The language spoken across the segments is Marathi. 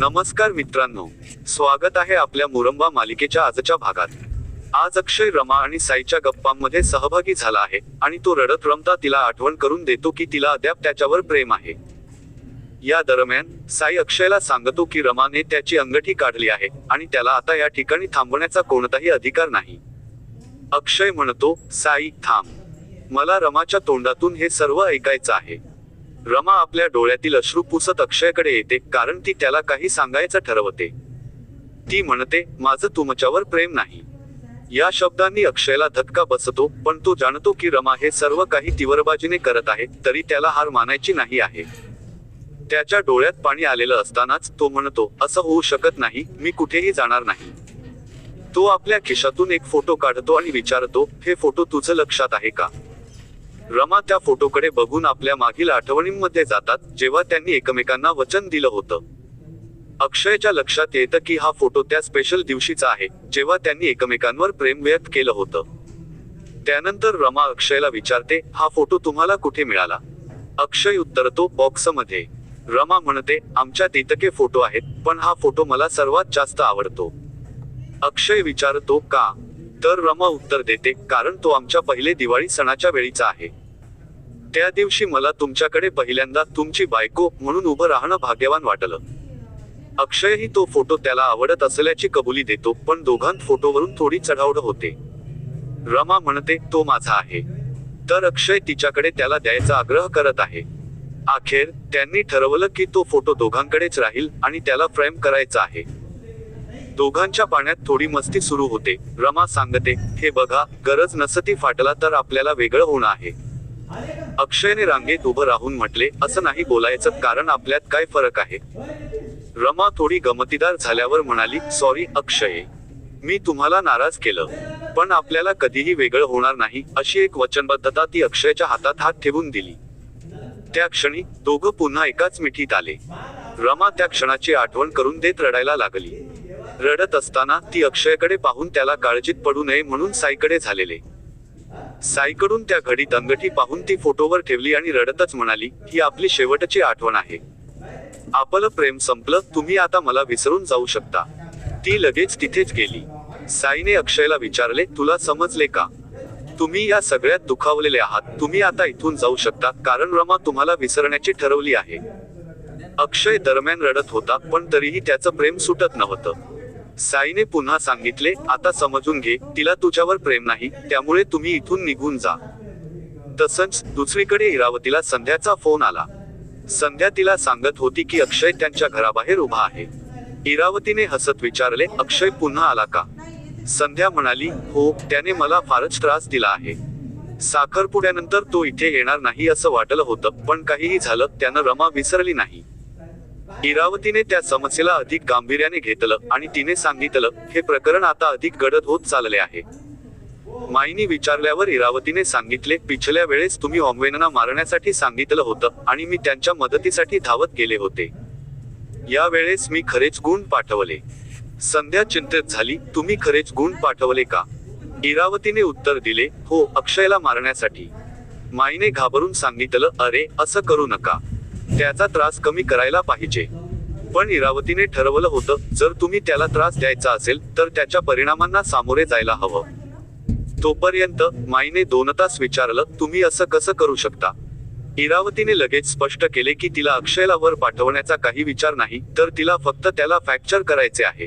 नमस्कार मित्रांनो. स्वागत आहे आपल्या मुरंबा मालिकेच्या आजच्या भागात. आज अक्षय रमा आणि साईच्या गप्पांमध्ये सहभागी झाला आहे आणि तो रडत रमता तिला आठवण करून देतो की तिला अद्याप त्याच्यावर प्रेम आहे. या दरम्यान साई अक्षयला सांगतो की रमाने त्याची अंगठी काढली आहे आणि त्याला आता या ठिकाणी थांबवण्याचा कोणताही अधिकार नाही. अक्षय म्हणतो साई थांब. मला रमाच्या तोंडातून हे सर्व ऐकायचं आहे. रमा आपल्या डोळ्यातील अश्रू पुसत अक्षयकडे येते कारण ती त्याला काही सांगायचं ठरवते. ती म्हणते माझं तुमच्यावर प्रेम नाही. या शब्दांनी अक्षयला धक्का बसतो पण तो जाणतो की रमा हे सर्व काही तीव्रबाजीने करत आहे तरी त्याला हार मानायची नाही आहे. त्याच्या डोळ्यात पाणी आलेलं असतानाच तो म्हणतो असं होऊ शकत नाही मी कुठेही जाणार नाही. तो आपल्या खिशातून एक फोटो काढतो आणि विचारतो हे फोटो तुझं लक्षात आहे का? रमा त्या फोटोकडे बघून आपल्या मागील आठवणींमध्ये जातात जेव्हा त्यांनी एकमेकांना वचन दिलं होतं. अक्षयच्या लक्षात येतं की हा फोटो त्या स्पेशल दिवशीचा आहे जेव्हा त्यांनी एकमेकांवर प्रेम व्यक्त केलं होतं. त्यानंतर रमा अक्षयला विचारते हा फोटो तुम्हाला कुठे मिळाला? अक्षय उत्तरतो बॉक्समध्ये. रमा म्हणते आमच्यात इतके फोटो आहेत पण हा फोटो मला सर्वात जास्त आवडतो. अक्षय विचारतो का? तर रमा उत्तर देते कारण तो आमच्या पहिले दिवाळी सणाच्या वेळीचा आहे. त्या दिवशी मला तुमच्याकडे पहिल्यांदा तुमची बायको म्हणून उभं राहणं भाग्यवान वाटलं. अक्षयही तो फोटो त्याला आवडत असल्याची कबुली देतो पण दोघांत फोटोवरून थोडी चढावड होते. रमा म्हणते तो माझा आहे. तर अक्षय तिच्याकडे त्याला द्यायचा आग्रह करत आहे. अखेर त्यांनी ठरवलं की तो फोटो दोघांकडेच राहील आणि त्याला फ्रेम करायचा आहे. दोघांच्या पाण्यात थोडी मस्ती सुरू होते. रमा सांगते हे बघा गरज नसती फाटला तर आपल्याला वेगळं होणं आहे. अक्षयने रांगेत उभं राहून म्हटले असं नाही बोलायचं कारण आपल्यात काय फरक आहे? रमा थोडी गमतीदार झाल्यावर म्हणाली सॉरी अक्षय मी तुम्हाला नाराज केलं पण आपल्याला कधीही वेगळं होणार नाही अशी एक वचनबद्धता ती अक्षयच्या हातात हात ठेवून दिली. त्या क्षणी दोघं पुन्हा एकाच मिठीत आले. रमा त्या क्षणाची आठवण करून देत रडायला लागली. रडत असताना ती अक्षयकडे पाहून त्याला काळजीत पडू नये म्हणून साईकडे झालेले. साईकडून त्या घडीत अंगठी पाहून ती फोटोवर ठेवली आणि रडतच म्हणाली ही आपली शेवटची आठवण आहे. आपलं प्रेम संपलं तुम्ही आता मला विसरून जाऊ शकता. ती लगेच तिथेच गेली. साईने अक्षयला विचारले तुला समजले का? तुम्ही या सगळ्यात दुखावलेले आहात. तुम्ही आता इथून जाऊ शकता कारण रमा तुम्हाला विसरण्याची ठरवली आहे. अक्षय दरम्यान रडत होता पण तरीही त्याचं प्रेम सुटत नव्हतं. साईने पुन्हा सांगितले आता समजून घे तिला तुझ्यावर प्रेम नाही त्यामुळे तुम्ही इथून निघून जा. तसंच दुसरीकडे इरावतीला संध्याचा फोन आला. संध्या तिला सांगत होती की अक्षय त्यांच्या घराबाहेर उभा आहे. इरावतीने हसत विचारले अक्षय पुन्हा आला का? संध्या म्हणाली हो त्याने मला फारच त्रास दिला आहे. साखरपुड्यानंतर तो इथे येणार नाही असं वाटलं होतं पण काहीही झालं त्यानं रमा विसरली नाही. इरावतीने त्या समस्येला अधिक गांभीर्याने घेतलं आणि तिने सांगितलं हे प्रकरण आता अधिक गडद होत चालले आहे. माईनी विचारल्यावर इरावतीने सांगितले पिछल्या वेळेस तुम्ही ऑमवेनना मारण्यासाठी सांगितलं होतं आणि मी त्यांच्या मदतीसाठी धावत गेले होते. या वेळेस मी खरेच गुण पाठवले. संध्या चिंतित झाली तुम्ही खरेच गुण पाठवले का? इरावतीने उत्तर दिले हो अक्षयला मारण्यासाठी. माईने घाबरून सांगितलं अरे असं करू नका. त्याचा त्रास कमी करायला पाहिजे. पण इरावतीने ठरवलं होतं जर तुम्ही त्याला त्रास द्यायचा असेल तर त्याच्या परिणामांना सामोरे जायला हवं. तोपर्यंत माईने दोन तास विचारलं तुम्ही असं कसं करू शकता? इरावतीने लगेच स्पष्ट केले की तिला अक्षयला वर पाठवण्याचा काही विचार नाही तर तिला फक्त त्याला फ्रॅक्चर करायचे आहे.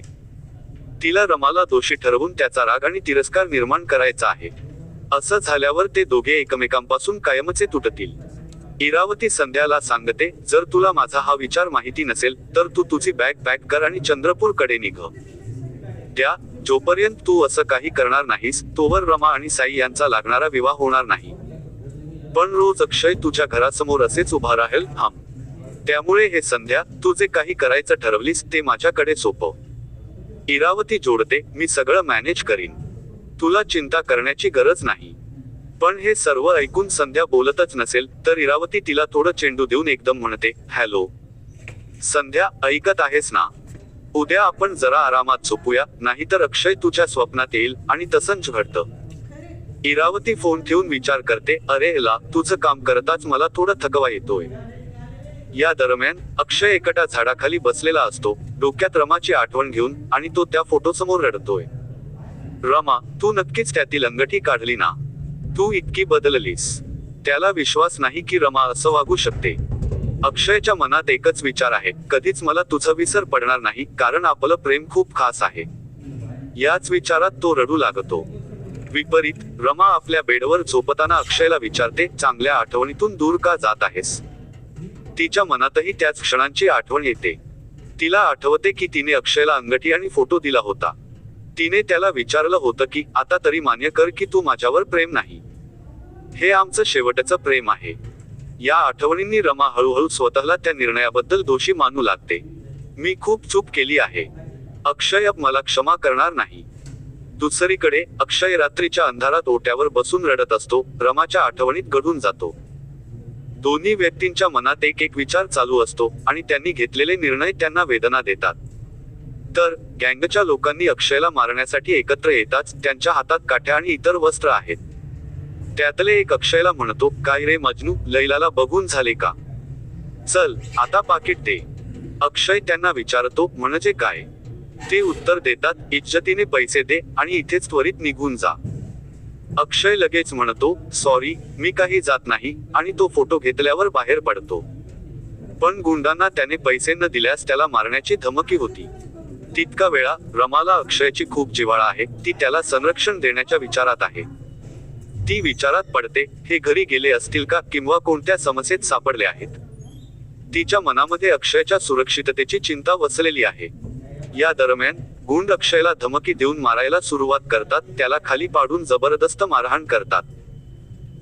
तिला रमाला दोषी ठरवून त्याचा राग आणि तिरस्कार निर्माण करायचा आहे. असं झाल्यावर ते दोघे एकमेकांपासून कायमचे तुटतील. इरावती संध्याला सांगते जर तुला माझा हा विचार माहिती नसेल तर तू तुझी बॅग पॅक कर आणि चंद्रपूरकडे निघ. त्या जोपर्यंत तू असं काही करणार नाहीस तोवर रमा आणि साई यांचा लागणारा विवाह होणार नाही. पण रोज अक्षय तुझ्या घरासमोर असेच उभा राहील थांब. त्यामुळे हे संध्या तू जे काही करायचं ठरवलीस ते माझ्याकडे सोपव. इरावती जोडते मी सगळं मॅनेज करीन. तुला चिंता करण्याची गरज नाही. पण हे सर्व ऐकून संध्या बोलतच नसेल तर इरावती तिला थोडं चेंडू देऊन एकदम म्हणते हॅलो. संध्या ऐकत आहेस ना? उद्या आपण जरा आरामात झोपूया नाहीतर अक्षय तुझ्या स्वप्नात येईल आणि तसंच घडतं इरावती फोन ठेवून विचार करते अरे ला तुझं काम करताच मला थोडं थकवा येतोय. या दरम्यान अक्षय एकटा झाडाखाली बसलेला असतो डोक्यात रमाची आठवण घेऊन आणि तो त्या फोटोसमोर रडतोय. रमा तू नक्कीच त्यातील अंगठी काढली ना? तू इतकी बदललीस. त्याला विश्वास नाही की रमा असं वागू शकते. अक्षयच्या मनात एकच विचार आहे कधीच मला तुझं विसर पडणार नाही कारण आपलं प्रेम खूप खास आहे. याच विचारात तो रडू लागतो. विपरीत रमा आपल्या बेडवर झोपताना अक्षयला विचारते चांगल्या आठवणीतून दूर का जात आहेस? तिच्या मनातही त्याच क्षणांची आठवण येते. तिला आठवते की तिने अक्षयला अंगठी आणि फोटो दिला होता. तिने त्याला विचारलं होतं की आता तरी मान्य कर की तू माझ्यावर प्रेम नाही. हे आमचं शेवटचं प्रेम आहे. या आठवणींनी रमा हळूहळू स्वतःला त्या निर्णयाबद्दल दोषी मानू लागते. मी खूप चूक केली आहे. अक्षय मला क्षमा करणार नाही. दुसरीकडे अक्षय रात्रीच्या अंधारात ओट्यावर बसून रडत असतो रमाच्या आठवणीत घडून जातो. दोन्ही व्यक्तींच्या मनात एक एक विचार चालू असतो आणि त्यांनी घेतलेले निर्णय त्यांना वेदना देतात. तर गँगच्या लोकांनी अक्षयला मारण्यासाठी एकत्र येताच त्यांच्या हातात काठ्या आणि इतर वस्त्र आहेत. त्यातले एक अक्षयला म्हणतो काय रे मजनू लैलाला बघून झाले का? चल आता पाकिट दे. अक्षय त्यांना विचारतो म्हणजे काय? ते उत्तर देतात इज्जतीने पैसे दे आणि इथेच त्वरित निघून जा. अक्षय लगेच म्हणतो सॉरी मी काही जात नाही आणि तो फोटो घेतल्यावर बाहेर पडतो. पण गुंडांना त्याने पैसे न दिल्यास त्याला मारण्याची धमकी होती. तितका वेळा रमाला अक्षयची खूप जिव्हाळा आहे. ती त्याला संरक्षण देण्याच्या विचारात आहे. ती विचारात पडते हे घरी गेले असतील का किंवा कोणत्या समस्येत सापडले आहेत? तिच्या मनामध्ये अक्षयच्या सुरक्षिततेची चिंता वसलेली आहे. या दरम्यान गुंड अक्षयला धमकी देऊन मारायला सुरुवात करतात त्याला खाली पाडून जबरदस्त मारहाण करतात.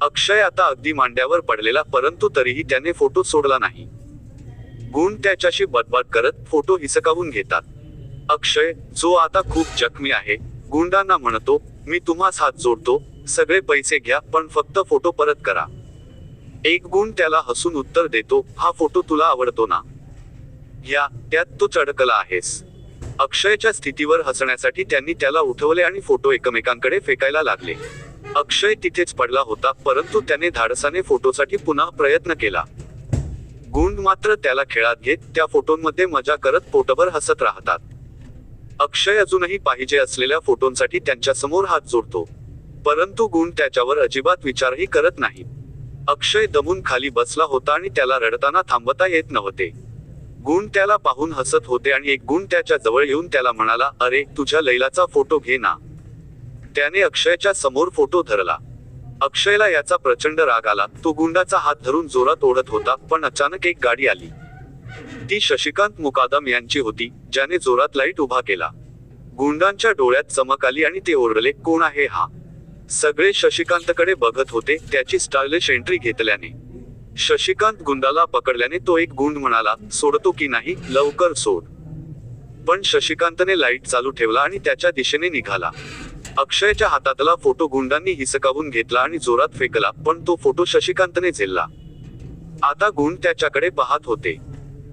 अक्षय आता अगदी मांड्यावर पडलेला परंतु तरीही त्याने फोटो सोडला नाही. गुण त्याच्याशी बदबाद करत फोटो हिसकावून घेतात. अक्षय जो आता खूप जखमी आहे. गुंडांना म्हणतो मी तुम्हास हात जोडतो. सगळे पैसे घ्या पण फक्त फोटो परत करा. एक गुण त्याला हसून उत्तर देतो हा फोटो तुला आवडतो ना? या त्यात तू चढकला आहेस. अक्षयच्या स्थितीवर हसण्यासाठी त्यांनी त्याला उठवले आणि फोटो एकमेकांकडे फेकायला लागले. अक्षय तिथेच पडला होता परंतु त्याने धाडसाने फोटोसाठी पुन्हा प्रयत्न केला. गुंड मात्र त्याला खेळात घेत त्या फोटोंमध्ये मजा करत पोटभर हसत राहतात. अक्षय अजूनही पाहिजे असलेल्या फोटोंसाठी त्यांच्यासमोर हात जोडतो. परंतु गुण त्याच्यावर अजिबात विचारही करत नाही. अक्षय दमून खाली बसला होता आणि त्याला रडताना थांबता येत नव्हते. गुण त्याला पाहून हसत होते आणि एक गुण त्याच्याजवळ येऊन त्याला म्हणाला अरे तुझ्या लैलाचा फोटो घे ना. त्याने अक्षयच्या समोर फोटो धरला. अक्षयला याचा प्रचंड राग आला. तो गुंडाचा हात धरून जोरात ओढत होता पण अचानक एक गाडी आली. ती शशिकांत मुकादम यांची होती ज्याने जोरात लाइट उभा केला. गुंडांच्या डोळ्यात चमक आली आणि ते ओरडले कोण आहे हा? सगळे शशिकांतकडे बघत होते त्याची स्टायलिश एंट्री घेतल्याने. शशिकांत गुंडाला पकडल्याने तो एक गुंड म्हणाला सोडतो की नाही लवकर सोड. पण शशिकांतने लाइट चालू ठेवला आणि त्याच्या दिशेने निघाला. अक्षयच्या हातातला फोटो गुंडांनी हिसकावून घेतला आणि जोरात फेकला पण तो फोटो शशिकांतने झेलला. आता गुंड त्याच्याकडे पाहत होते.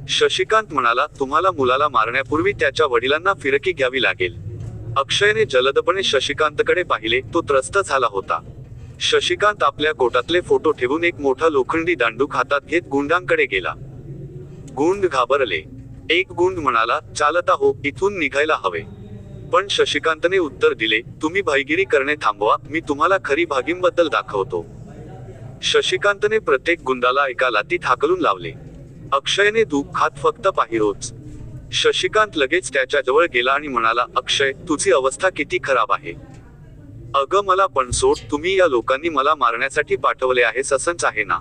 शशिकांत म्हणाला तुम्हाला मुलाला मारण्यापूर्वी त्याच्या वडिलांना फिरकी घ्यावी लागेल. अक्षयने जलदपणे शशिकांतकडे पाहिले तो त्रस्त झाला होता. शशिकांत आपल्या कोटातले फोटो ठेवून एक मोठा लोखंडी दांडूक हातात घेत गुंडांकडे गेला. गुंड घाबरले. एक गुंड म्हणाला चालता हो इथून निघायला हवे. पण शशिकांतने उत्तर दिले तुम्ही भाईगिरी करणे थांबवा मी तुम्हाला खरी भागींबद्दल दाखवतो. शशिकांतने प्रत्येक गुंडाला एका लातीत हाकलून लावले. अक्षयने दुःख खात फक्त पाहिरोच शशिकांत लगेच त्याच्याजवळ गेला आणि म्हणाला अक्षय तुझी अवस्था किती खराब आहे. अगं मला पण सोड तुम्ही या लोकांनी मला मारण्यासाठी पाठवले आहे ससंच आहे ना?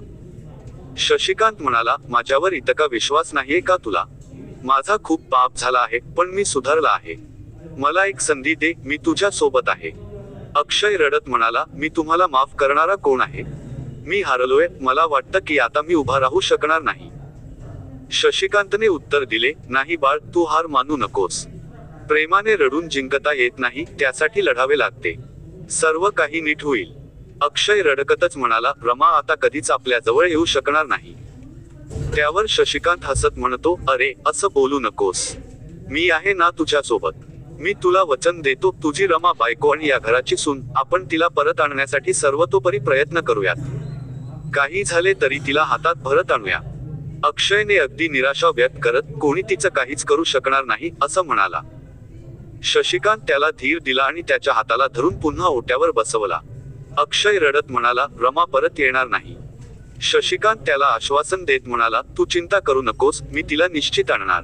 शशिकांत म्हणाला माझ्यावर इतका विश्वास नाहीये का तुला? माझा खूप पाप झाला आहे पण मी सुधारला आहे. मला एक संधी दे मी तुझ्या सोबत आहे. अक्षय रडत म्हणाला मी तुम्हाला माफ करणारा कोण आहे? मी हारलोय मला वाटतं की आता मी उभा राहू शकणार नाही. शशिकांतने उत्तर दिले नाही बाळ तू हार मानू नकोस. प्रेमाने रडून जिंकता येत नाही त्यासाठी लढावे लागते. सर्व काही नीट होईल. अक्षय रडकतच म्हणाला रमा आता कधीच आपल्या जवळ येऊ शकणार नाही. त्यावर शशिकांत हसत म्हणतो अरे असं बोलू नकोस. मी आहे ना तुझ्या सोबत मी तुला वचन देतो तुझी रमा बायको आणि या घराची सून आपण तिला परत आणण्यासाठी सर्वतोपरी प्रयत्न करूयात. काही झाले तरी तिला हातात भरत आणूया. अक्षयने अगदी निराशा व्यक्त करत कोणी तिचं काहीच करू शकणार नाही असं म्हणाला. शशिकांत त्याला धीर दिला आणि त्याच्या हाताला धरून पुन्हा ओट्यावर बसवला. अक्षय रडत म्हणाला रमा परत येणार नाही. शशिकांत त्याला आश्वासन देत म्हणाला तू चिंता करू नकोस मी तिला निश्चित आणणार.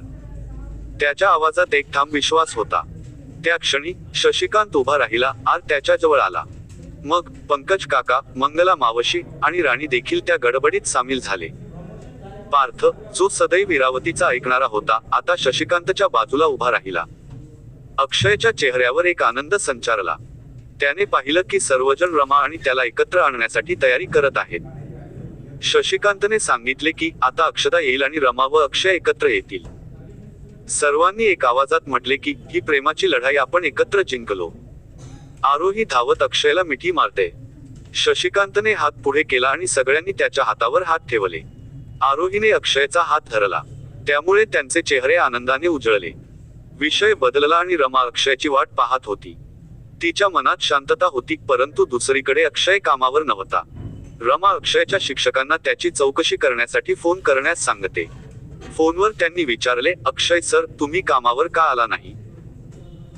त्याच्या आवाजात एक ठाम विश्वास होता. त्या क्षणी शशिकांत उभा राहिला आर त्याच्याजवळ आला. मग पंकज काका मंगला मावशी आणि राणी देखील त्या गडबडीत सामील झाले. पार्थ जो सदैव इरावतीचा ऐकणारा होता आता शशिकांतच्या बाजूला उभा राहिला. अक्षयच्या चेहऱ्यावर एक आनंद संचारला. त्याने पाहिलं की सर्वजण रमा आणि त्याला एकत्र आणण्यासाठी तयारी करत आहेत. शशिकांतने सांगितले की आता अक्षदा येईल आणि रमा व अक्षय एकत्र येतील. सर्वांनी एक आवाजात म्हटले की ही प्रेमाची लढाई आपण एकत्र जिंकलो. आरोही धावत अक्षयला मिठी मारते. शशिकांतने हात पुढे केला आणि सगळ्यांनी त्याच्या हातावर हात ठेवले. आरोहीने अक्षयचा हात धरला. त्यामुळे त्यांचे चेहरे आनंदाने उजळले. विषय बदलला आणि रमा अक्षयची वाट पाहत होती. तिच्या मनात शांतता होती परंतु दुसरीकडे अक्षय कामावर नव्हता. रमा अक्षयच्या शिक्षकांना त्याची चौकशी करण्यासाठी फोन करण्यास सांगते. फोनवर त्यांनी विचारले अक्षय सर तुम्ही कामावर का आला नाही?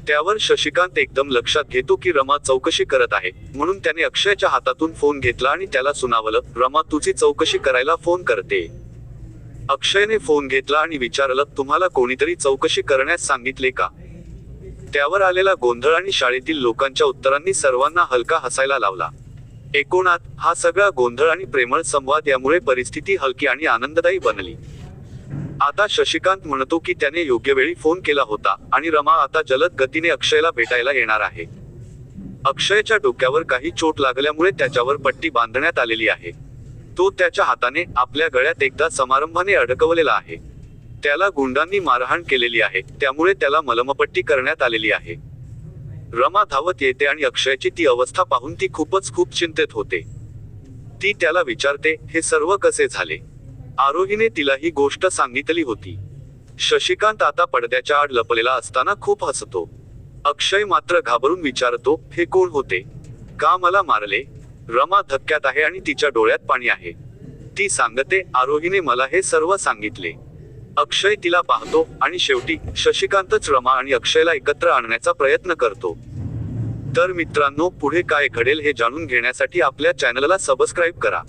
त्यावर शशिकांत एकदम लक्षात घेतो की रमा चौकशी करत आहे. म्हणून त्याने अक्षयच्या हातातून फोन घेतला आणि त्याला सुनावलं रमा तुझी चौकशी करायला फोन करते. अक्षयने फोन घेतला आणि विचारलं तुम्हाला कोणीतरी चौकशी करण्यास सांगितले का? त्यावर आलेला गोंधळ आणि शाळेतील लोकांच्या उत्तरांनी सर्वांना हलका हसायला लावला. एकोणात हा सगळा गोंधळ आणि प्रेमळ संवाद यामुळे परिस्थिती हलकी आणि आनंददायी बनली. आता शशिकांत म्हणतो की त्याने योग्य वेळी फोन केला होता आणि रमा आता जलद गतीने अक्षयला भेटायला येणार आहे. अक्षयच्या डोक्यावर काही चोट लागल्यामुळे त्याच्यावर पट्टी बांधण्यात आलेली आहे. तो त्याच्या हाताने आपल्या गळ्यात एकदा समारंभाने अडकवलेला आहे. त्याला गुंडांनी मारहाण केलेली आहे त्यामुळे त्याला मलमपट्टी करण्यात आलेली आहे. रमा धावत येते आणि अक्षयची ती अवस्था पाहून ती खूपच खूप चिंतेत होते. ती त्याला विचारते हे सर्व कसे झाले? आरोहीने तिला ही गोष्ट सांगितली होती. शशिकांत आता पडद्याच्या आड लपलेला असताना खूप हसतो. अक्षय मात्र घाबरून विचारतो हे कोण होते? का मला मारले? रमा धक्क्यात आहे आणि तिच्या डोळ्यात पाणी आहे. ती सांगते आरोहीने मला हे सर्व सांगितले. अक्षय तिला पाहतो आणि शेवटी शशिकांतच रमा आणि अक्षयला एकत्र आणण्याचा प्रयत्न करतो. तर मित्रांनो पुढे काय घडेल हे जाणून घेण्यासाठी आपल्या चॅनलला सबस्क्राईब करा.